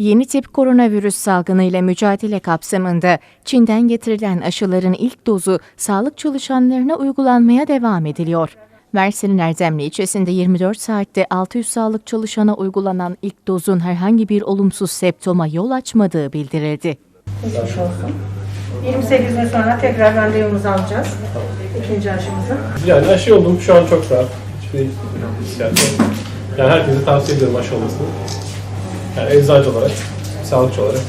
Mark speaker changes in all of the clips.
Speaker 1: Yeni tip koronavirüs salgını ile mücadele kapsamında Çin'den getirilen aşıların ilk dozu sağlık çalışanlarına uygulanmaya devam ediliyor. Mersin'in Erdemli ilçesinde 24 saatte 600 sağlık çalışana uygulanan ilk dozun herhangi bir olumsuz septoma yol açmadığı bildirildi.
Speaker 2: Geçmiş olsun. 28 gün sonra tekrar randevumuzu alacağız. İkinci aşımızı.
Speaker 3: Yani aşı oldum şu an çok rahat. Hiçbir hissiyat yok. Yani herkese tavsiye ediyorum aşı olmasını. Yani eczacı olarak, sağlıkçı olarak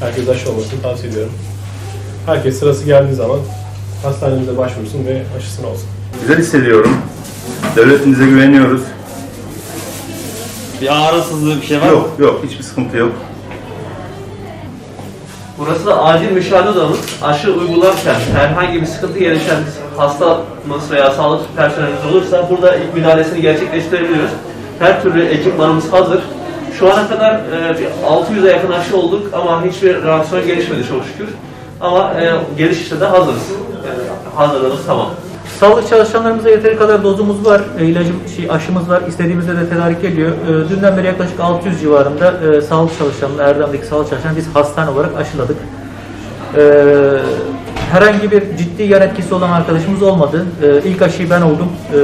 Speaker 3: herkese aşı olmasını tavsiye ediyorum. Herkes sırası geldiği zaman hastanemize başvursun ve aşısını olsun.
Speaker 4: Güzel hissediyorum. Devletimize güveniyoruz.
Speaker 5: Bir ağrısızlığı bir şey var mı?
Speaker 4: Yok yok hiçbir sıkıntı yok.
Speaker 5: Burası da acil müşahede odamız. Aşı uygularken herhangi bir sıkıntı gelişen hastamız veya sağlık personelimiz olursa burada ilk müdahalesini gerçekleştirebiliyoruz. Her türlü ekipmanımız hazır. Şu ana kadar e, bir 600'e yakın aşı olduk ama hiçbir reaksiyon gelişmedi çok şükür. Ama e, gelişişte de hazırız. Yani hazırlığımız tamam.
Speaker 6: Sağlık çalışanlarımıza yeteri kadar dozumuz var, e, ilacım, şey, aşımız var, istediğimizde de tedarik geliyor. E, dünden beri yaklaşık 600 civarında e, sağlık çalışanı, Erdem'deki sağlık çalışanı biz hastane olarak aşıladık. E, herhangi bir ciddi yan etkisi olan arkadaşımız olmadı. E, ilk aşıyı ben oldum. E,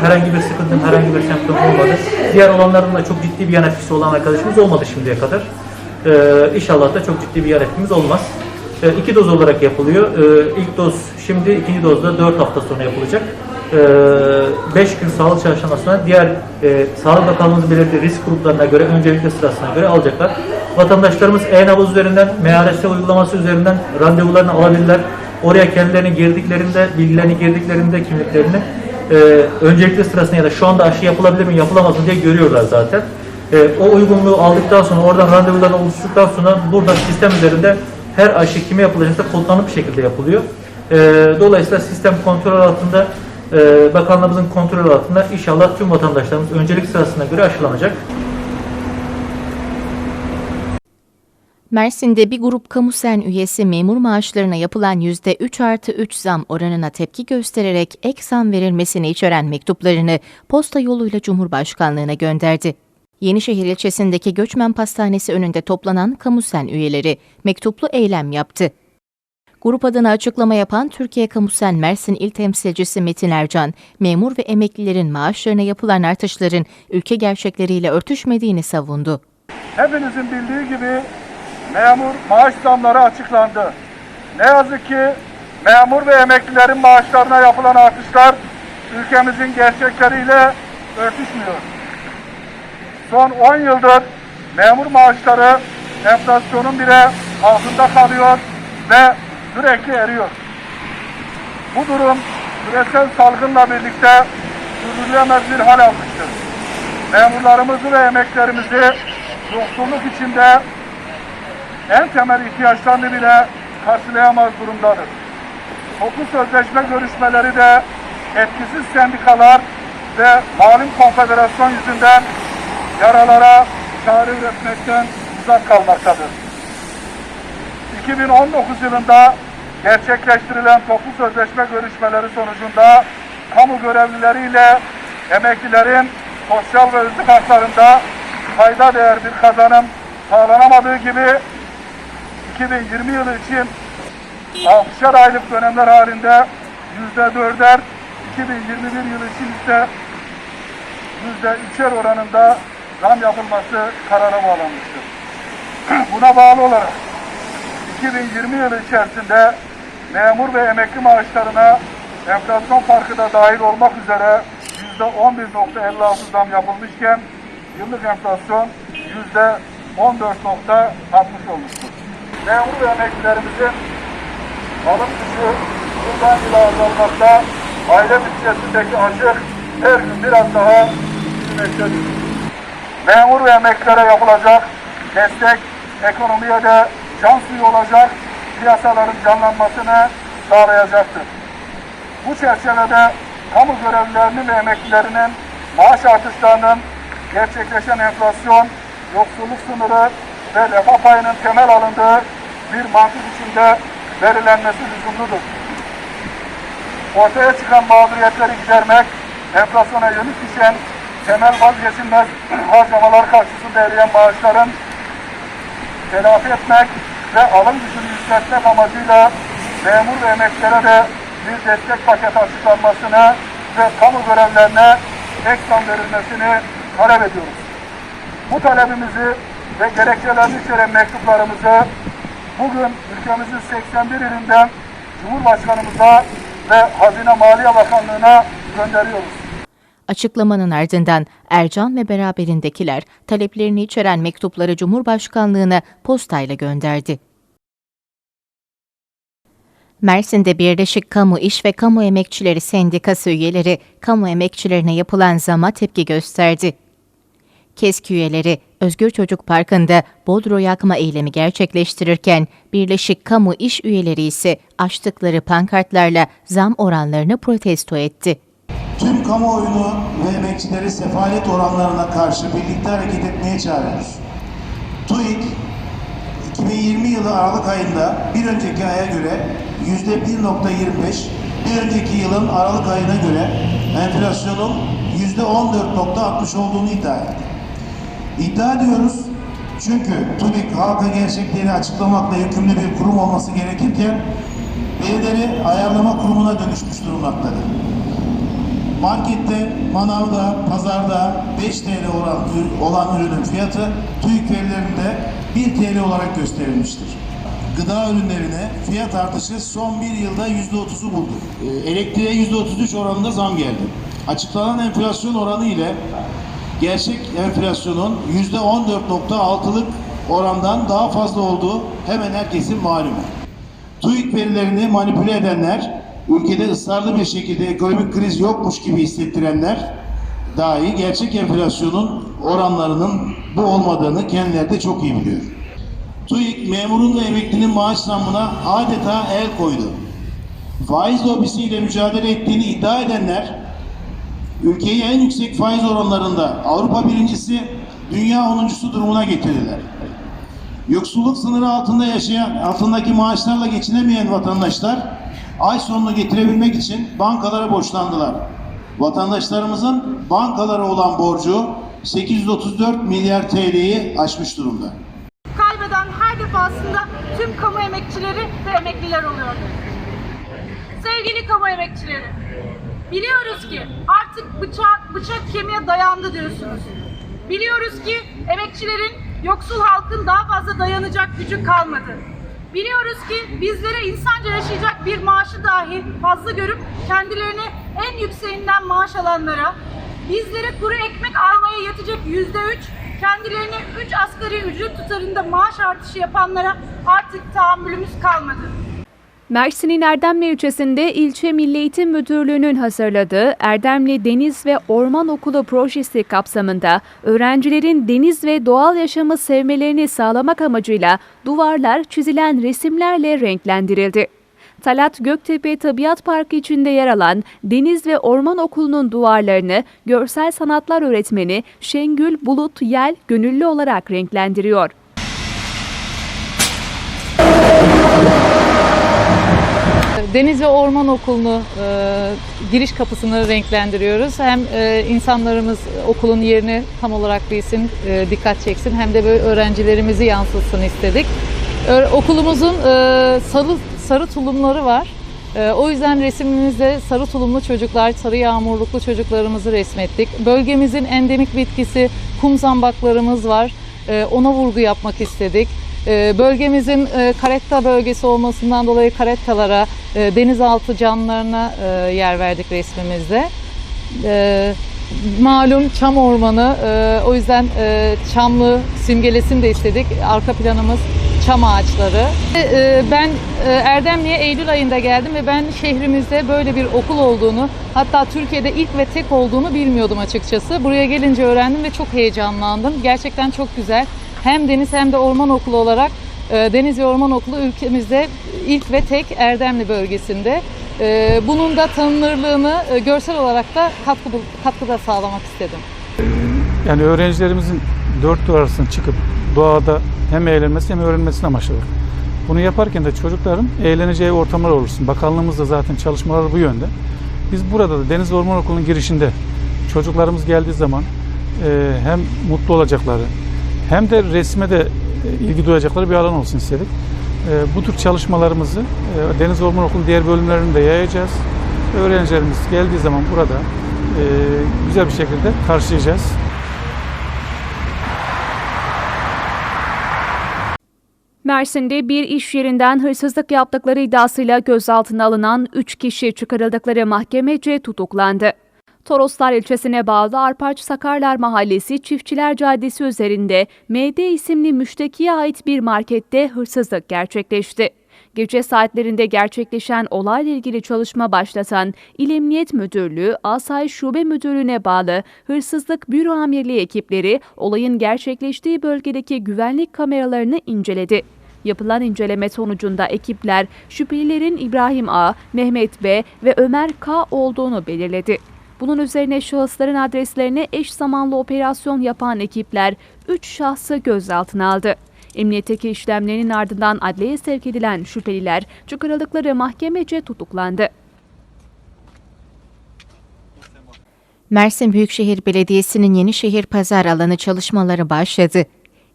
Speaker 6: herhangi bir sıkıntım, herhangi bir semptom olmadı. Diğer olanların da çok ciddi bir yan etkisi olan arkadaşımız olmadı şimdiye kadar. E, inşallah da çok ciddi bir yan etkimiz olmaz. E, iki doz olarak yapılıyor. E, ilk doz şimdi, ikinci doz da 4 hafta sonra yapılacak. 5 gün sağlık çalışanından sonra diğer e, Sağlık Bakanlığımızın belirttiği risk gruplarına göre öncelikle sırasına göre alacaklar. Vatandaşlarımız e-nabız üzerinden, MRS uygulaması üzerinden randevularını alabilirler. Oraya kendilerini girdiklerinde, bilgilerini girdiklerinde kimliklerini e, öncelikli sırasına ya da şu anda aşı yapılabilir mi, yapılamaz mı diye görüyorlar zaten. E, o uygunluğu aldıktan sonra, oradan randevularını oluşturduktan sonra burada sistem üzerinde her aşı kime yapılacaksa kodlanıp bir şekilde yapılıyor. E, dolayısıyla sistem kontrol altında, e, bakanlığımızın kontrol altında inşallah tüm vatandaşlarımız öncelik sırasına göre aşılanacak.
Speaker 1: Mersin'de bir grup kamusen üyesi memur maaşlarına yapılan %3 artı 3 zam oranına tepki göstererek ek zam verilmesini içeren mektuplarını posta yoluyla Cumhurbaşkanlığına gönderdi. Yenişehir ilçesindeki Göçmen Pastanesi önünde toplanan kamusen üyeleri mektuplu eylem yaptı. Grup adına açıklama yapan Türkiye Kamusen Mersin İl Temsilcisi Metin Ercan, memur ve emeklilerin maaşlarına yapılan artışların ülke gerçekleriyle örtüşmediğini savundu.
Speaker 7: Hepinizin bildiği gibi memur maaş zamları açıklandı. Ne yazık ki memur ve emeklilerin maaşlarına yapılan artışlar ülkemizin gerçekleriyle örtüşmüyor. Son 10 yıldır memur maaşları enflasyonun bile altında kalıyor ve sürekli eriyor. Bu durum küresel salgınla birlikte sürdürülemez bir hal almıştır. Memurlarımızı ve emeklerimizi yoksulluk içinde en temel ihtiyaçlarını bile karşılayamaz durumdadır. Toplu sözleşme görüşmeleri de etkisiz sendikalar ve malum konfederasyon yüzünden yaralara çare üretmekten uzak kalmaktadır. 2019 yılında gerçekleştirilen toplu sözleşme görüşmeleri sonucunda kamu görevlileriyle emeklilerin sosyal ve özlük haklarında fayda değer bir kazanım sağlanamadığı gibi 2020 yılı için 6'şer aylık dönemler halinde %4'er, 2021 yılı için ise %3'er oranında zam yapılması karara bağlanmıştır. Buna bağlı olarak 2020 yılı içerisinde memur ve emekli maaşlarına enflasyon farkı da dahil olmak üzere %11.56 zam yapılmışken yıllık enflasyon %14.60 olmuştur. Memur ve emeklilerimizin alım gücü yıldan yıla azalmakta, aile bütçesindeki açık her gün biraz daha büyümektedir. Memur ve emeklilere yapılacak destek ekonomiye de can suyu olacak, piyasaların canlanmasını sağlayacaktır. Bu çerçevede kamu görevlilerinin ve emeklilerinin maaş artışlarının gerçekleşen enflasyon, yoksulluk sınırı ve refah payının temel alındığı bir mantık içinde belirlenmesi lüzumludur. Ortaya çıkan mağduriyetleri gidermek, enflasyona yenik düşen temel vazgeçilmez harcamalar karşısında eriyen maaşların telafi etmek ve alım gücünü yükseltmek amacıyla memur ve emeklilere de bir destek paketi açıklanmasını ve kamu görevlerine ek verilmesini talep ediyoruz. Bu talebimizi ve gerekçelerini içeren mektuplarımızı bugün ülkemizin 81 ilinden Cumhurbaşkanımıza ve Hazine Maliye Bakanlığı'na gönderiyoruz.
Speaker 1: Açıklamanın ardından Ercan ve beraberindekiler taleplerini içeren mektupları Cumhurbaşkanlığına postayla gönderdi. Mersin'de Birleşik Kamu İş ve Kamu Emekçileri Sendikası üyeleri kamu emekçilerine yapılan zama tepki gösterdi. KESK üyeleri Özgür Çocuk Parkı'nda Bodro yakma eylemi gerçekleştirirken Birleşik Kamu İş üyeleri ise açtıkları pankartlarla zam oranlarını protesto etti.
Speaker 8: Tüm kamuoyunu ve emekçileri sefalet oranlarına karşı birlikte hareket etmeye çağırıyoruz. TÜİK 2020 yılı Aralık ayında bir önceki aya göre yüzde 1.25, bir önceki yılın Aralık ayına göre enflasyonun yüzde 14.60 olduğunu iddia etti. İddia ediyoruz çünkü TÜİK halka gerçekleri açıklamakla yükümlü bir kurum olması gerekirken verileri ayarlama kurumuna dönüşmüş durumdadır. Markette, manavda, pazarda 5 TL olan, olan ürünün fiyatı TÜİK verilerinde 1 TL olarak gösterilmiştir. Gıda ürünlerine fiyat artışı son bir yılda %30'u buldu. Ee, Elektriğe %33 oranında zam geldi. Açıklanan enflasyon oranı ile gerçek enflasyonun %14.6'lık orandan daha fazla olduğu hemen herkesin malumu. TÜİK verilerini manipüle edenler, ülkede ısrarlı bir şekilde ekonomik kriz yokmuş gibi hissettirenler dahi gerçek enflasyonun oranlarının bu olmadığını kendileri de çok iyi biliyor. TÜİK memurun ve emeklinin maaş zammına adeta el koydu. Faiz lobisiyle mücadele ettiğini iddia edenler ülkeyi en yüksek faiz oranlarında Avrupa birincisi, dünya onuncusu durumuna getirdiler. Yoksulluk sınırı altında yaşayan, altındaki maaşlarla geçinemeyen vatandaşlar ay sonunu getirebilmek için bankalara borçlandılar. Vatandaşlarımızın bankalara olan borcu 834 milyar TL'yi aşmış durumda.
Speaker 9: kaybeden her defasında tüm kamu emekçileri ve emekliler oluyor. Sevgili kamu emekçileri, biliyoruz ki artık bıçak, bıçak kemiğe dayandı diyorsunuz. Biliyoruz ki emekçilerin, yoksul halkın daha fazla dayanacak gücü kalmadı. Biliyoruz ki bizlere insanca yaşayacak bir maaşı dahi fazla görüp kendilerini en yükseğinden maaş alanlara, bizlere kuru ekmek almaya yetecek yüzde üç, kendilerini üç asgari ücret tutarında maaş artışı yapanlara artık tahammülümüz kalmadı.
Speaker 10: Mersin'in Erdemli ilçesinde ilçe Milli Eğitim Müdürlüğü'nün hazırladığı Erdemli Deniz ve Orman Okulu projesi kapsamında öğrencilerin deniz ve doğal yaşamı sevmelerini sağlamak amacıyla duvarlar çizilen resimlerle renklendirildi. Talat Göktepe Tabiat Parkı içinde yer alan Deniz ve Orman Okulu'nun duvarlarını görsel sanatlar öğretmeni Şengül Bulut Yel gönüllü olarak renklendiriyor.
Speaker 11: Deniz ve Orman Okulu'nu e, giriş kapısını renklendiriyoruz. Hem e, insanlarımız okulun yerini tam olarak bilsin, e, dikkat çeksin hem de böyle öğrencilerimizi yansıtsın istedik. Ö- okulumuzun e, sarı sarı tulumları var. E, o yüzden resimimizde sarı tulumlu çocuklar, sarı yağmurluklu çocuklarımızı resmettik. Bölgemizin endemik bitkisi kum zambaklarımız var. E, ona vurgu yapmak istedik. E, Bölgemizin e, karetta bölgesi olmasından dolayı karettalara, e, denizaltı canlılarına e, yer verdik resmimizde. E, Malum çam ormanı, e, o yüzden e, çamlı simgelesin de istedik. Arka planımız çam ağaçları. E, Ben e, Erdemli'ye Eylül ayında geldim ve ben şehrimizde böyle bir okul olduğunu, hatta Türkiye'de ilk ve tek olduğunu bilmiyordum açıkçası. Buraya gelince öğrendim ve çok heyecanlandım. Gerçekten çok güzel. Hem deniz hem de orman okulu olarak Deniz ve Orman Okulu ülkemizde ilk ve tek Erdemli bölgesinde. E, Bunun da tanınırlığını e, görsel olarak da katkı, katkıda sağlamak istedim.
Speaker 12: Yani öğrencilerimizin dört duvar arasına çıkıp doğada hem eğlenmesi hem öğrenmesini amaçladık. Bunu yaparken de çocukların eğleneceği ortamlar olursun. Bakanlığımız da zaten çalışmaları bu yönde. Biz burada da Deniz Orman Okulu'nun girişinde çocuklarımız geldiği zaman e, hem mutlu olacakları hem de resme de e, ilgi duyacakları bir alan olsun istedik. E, bu tür çalışmalarımızı e, Deniz Orman Okulu diğer bölümlerinde yayacağız. Öğrencilerimiz geldiği zaman burada e, güzel bir şekilde karşılayacağız.
Speaker 10: Mersin'de bir iş yerinden hırsızlık yaptıkları iddiasıyla gözaltına alınan 3 kişi çıkarıldıkları mahkemece tutuklandı. Toroslar ilçesine bağlı Arpaç Sakarlar Mahallesi Çiftçiler Caddesi üzerinde MD isimli müştekiye ait bir markette hırsızlık gerçekleşti. Gece saatlerinde gerçekleşen olayla ilgili çalışma başlatan İl Emniyet Müdürlüğü, Asayiş Şube Müdürlüğü'ne bağlı Hırsızlık Büro Amirliği ekipleri olayın gerçekleştiği bölgedeki güvenlik kameralarını inceledi. Yapılan inceleme sonucunda ekipler şüphelilerin İbrahim A, Mehmet B ve Ömer K olduğunu belirledi. Bunun üzerine şahısların adreslerine eş zamanlı operasyon yapan ekipler 3 şahsı gözaltına aldı. Emniyetteki işlemlerinin ardından adliyeye sevk edilen şüpheliler çıkarıldıkları mahkemece tutuklandı.
Speaker 1: Mersin Büyükşehir Belediyesi'nin Yenişehir Pazar alanı çalışmaları başladı.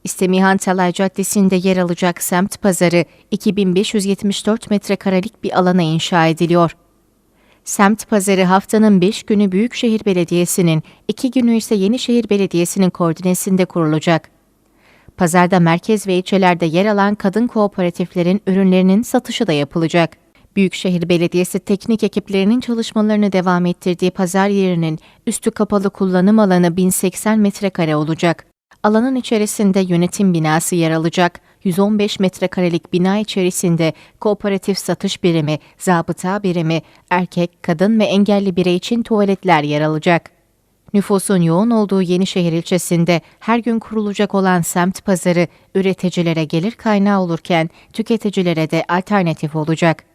Speaker 1: İstemihan Talay Caddesi'nde yer alacak semt pazarı 2574 metrekarelik bir alana inşa ediliyor. Semt pazarı haftanın 5 günü Büyükşehir Belediyesi'nin, 2 günü ise Yenişehir Belediyesi'nin koordinesinde kurulacak. Pazarda merkez ve ilçelerde yer alan kadın kooperatiflerin ürünlerinin satışı da yapılacak. Büyükşehir Belediyesi teknik ekiplerinin çalışmalarını devam ettirdiği pazar yerinin üstü kapalı kullanım alanı 1080 metrekare olacak. Alanın içerisinde yönetim binası yer alacak. 115 metrekarelik bina içerisinde kooperatif satış birimi, zabıta birimi, erkek, kadın ve engelli birey için tuvaletler yer alacak. Nüfusun yoğun olduğu Yenişehir ilçesinde her gün kurulacak olan semt pazarı üreticilere gelir kaynağı olurken tüketicilere de alternatif olacak.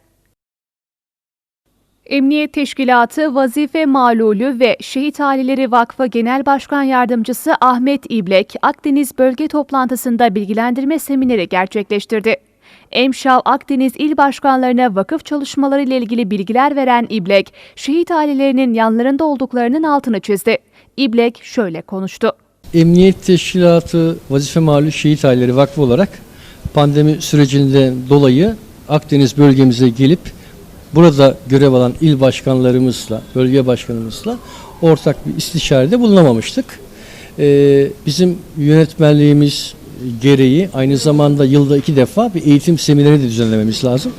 Speaker 10: Emniyet Teşkilatı Vazife Malulü ve Şehit Aileleri Vakfı Genel Başkan Yardımcısı Ahmet İblek, Akdeniz Bölge Toplantısında bilgilendirme semineri gerçekleştirdi. Emşal Akdeniz İl Başkanlarına vakıf çalışmaları ile ilgili bilgiler veren İblek, şehit ailelerinin yanlarında olduklarının altını çizdi. İblek şöyle konuştu.
Speaker 13: Emniyet Teşkilatı Vazife Malü Şehit Aileleri Vakfı olarak pandemi sürecinde dolayı Akdeniz bölgemize gelip burada görev alan il başkanlarımızla, bölge başkanımızla ortak bir istişarede bulunamamıştık. Ee, bizim yönetmenliğimiz gereği aynı zamanda yılda iki defa bir eğitim semineri de düzenlememiz lazım.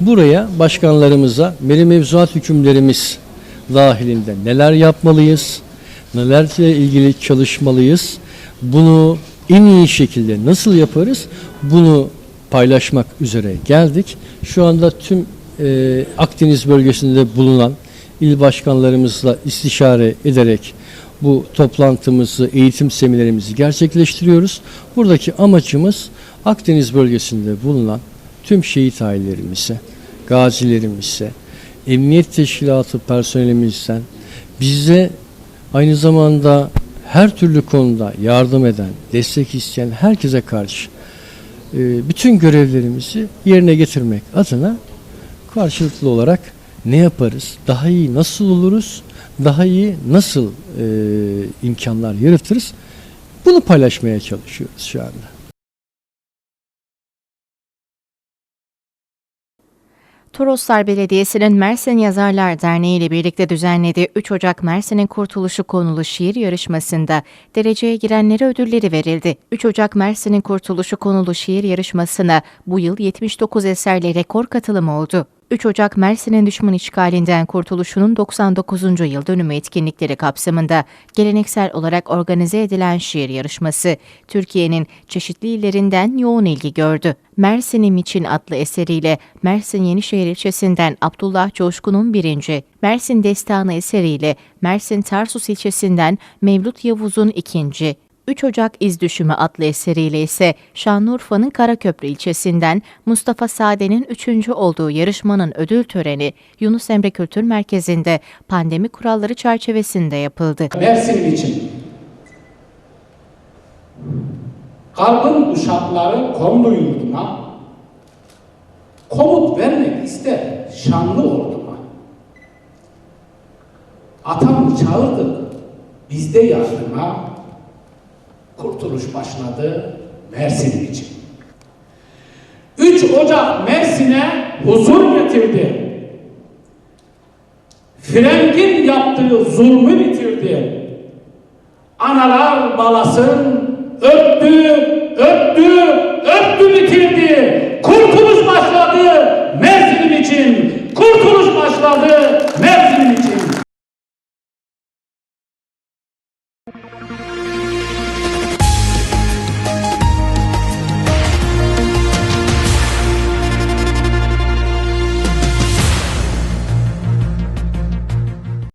Speaker 13: Buraya başkanlarımıza meri mevzuat hükümlerimiz dahilinde neler yapmalıyız, nelerle ilgili çalışmalıyız, bunu en iyi şekilde nasıl yaparız, bunu paylaşmak üzere geldik. Şu anda tüm e, Akdeniz bölgesinde bulunan il başkanlarımızla istişare ederek bu toplantımızı, eğitim seminerimizi gerçekleştiriyoruz. Buradaki amacımız Akdeniz bölgesinde bulunan tüm şehit ailelerimize, gazilerimize, emniyet teşkilatı personelimizden bize aynı zamanda her türlü konuda yardım eden, destek isteyen herkese karşı e, bütün görevlerimizi yerine getirmek adına karşılıklı olarak ne yaparız, daha iyi nasıl oluruz, daha iyi nasıl e, imkanlar yaratırız bunu paylaşmaya çalışıyoruz şu anda.
Speaker 1: Toroslar Belediyesi'nin Mersin Yazarlar Derneği ile birlikte düzenlediği 3 Ocak Mersin'in Kurtuluşu konulu şiir yarışmasında dereceye girenlere ödülleri verildi. 3 Ocak Mersin'in Kurtuluşu konulu şiir yarışmasına bu yıl 79 eserle rekor katılım oldu. 3 Ocak Mersin'in düşman işgalinden kurtuluşunun 99. yıl dönümü etkinlikleri kapsamında geleneksel olarak organize edilen şiir yarışması Türkiye'nin çeşitli illerinden yoğun ilgi gördü. Mersin'im için adlı eseriyle Mersin Yenişehir ilçesinden Abdullah Coşkun'un birinci, Mersin Destanı eseriyle Mersin Tarsus ilçesinden Mevlut Yavuz'un ikinci, 3 Ocak İz Düşümü adlı eseriyle ise Şanlıurfa'nın Karaköprü ilçesinden Mustafa Sade'nin üçüncü olduğu yarışmanın ödül töreni Yunus Emre Kültür Merkezi'nde pandemi kuralları çerçevesinde yapıldı.
Speaker 14: Mersin için kalbin uşakları kondu yurduma, komut vermek ister şanlı orduma. Atam çağırdı, bizde yardıma, kurtuluş başladı Mersin için. 3 Ocak Mersin'e huzur getirdi. Frengin yaptığı zulmü bitirdi. Analar balasın